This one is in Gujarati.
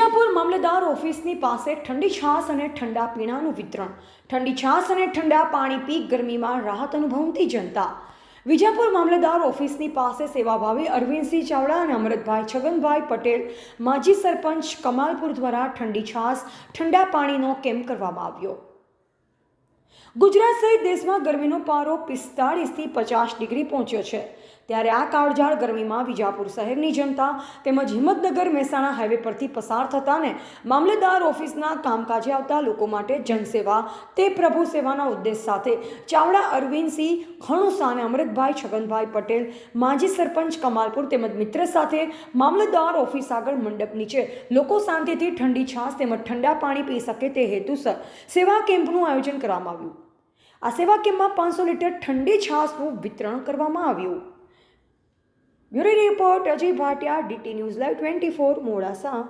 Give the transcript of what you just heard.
વિજાપુર મામલતદાર ઓફિસની પાસે ઠંડી છાશ અને ઠંડા પીણાનું વિતરણ. ઠંડી છાશ અને ઠંડા પાણી પી ગરમીમાં રાહત અનુભવતી જનતા. વિજાપુર મામલતદાર ઓફિસની પાસે સેવાભાવી અરવિંદસિંહ ચાવડા અને અમૃતભાઈ છગનભાઈ પટેલ, માજી સરપંચ કમાલપુર દ્વારા ઠંડી છાશ ઠંડા પાણીનો કેમ્પ કરવામાં આવ્યો? ગુજરાત સહિત દેશમાં ગરમીનો પારો પિસ્તાળીસથી પચાસ ડિગ્રી પહોંચ્યો છે. ત્યારે આ કાળઝાળ ગરમીમાં વિજાપુર શહેરની જનતા તેમજ હિંમતનગર મહેસાણા હાઈવે પરથી પસાર થતાને મામલેદાર ઓફિસના કામકાજે આવતા લોકો માટે જનસેવા તે પ્રભુ સેવાના ઉદ્દેશ સાથે ચાવડા અરવિંદસિંહ ખણુસા અને અમૃતભાઈ છગનભાઈ પટેલ, માજી સરપંચ કમાલપુર તેમજ મિત્ર સાથે મામલતદાર ઓફિસ આગળ મંડપ નીચે લોકો શાંતિથી ઠંડી છાશ તેમજ ઠંડા પાણી પી શકે તે હેતુસર સેવા કેમ્પનું આયોજન કરવામાં આવ્યું આ સેવા કેમ્પમાં પાંચસો લીટર ઠંડી છાશનું વિતરણ કરવામાં આવ્યું. Bureau report, Ajay Bhatia, DT news live twenty four, Modasa.